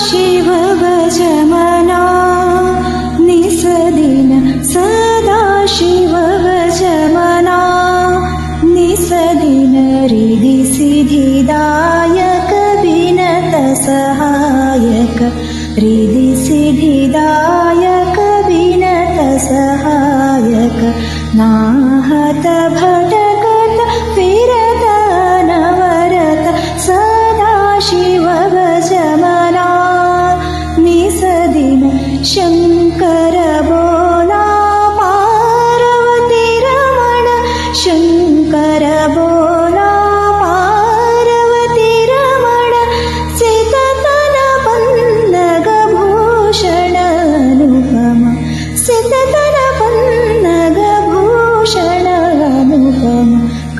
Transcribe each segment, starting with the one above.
शिव भजमना निसदिन सदा शिव भजमना निसदिन हृदि सिद्धिदायक विनत सहायक। हृदि सिद्धिदायक विनत सहायक। नाहत भटकत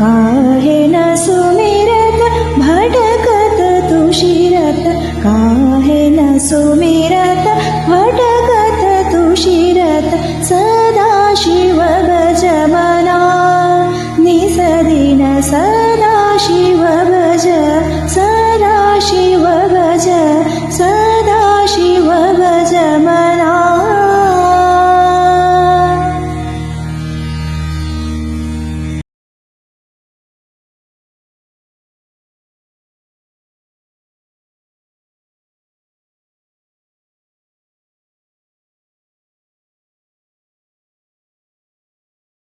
काहन सुमिरत भटगत तु शिरत काल सुमिरत भटगत तु सदा शिव भजमना निसदिन सदा शिव भज सदा शिव भज सदा शिव भजमा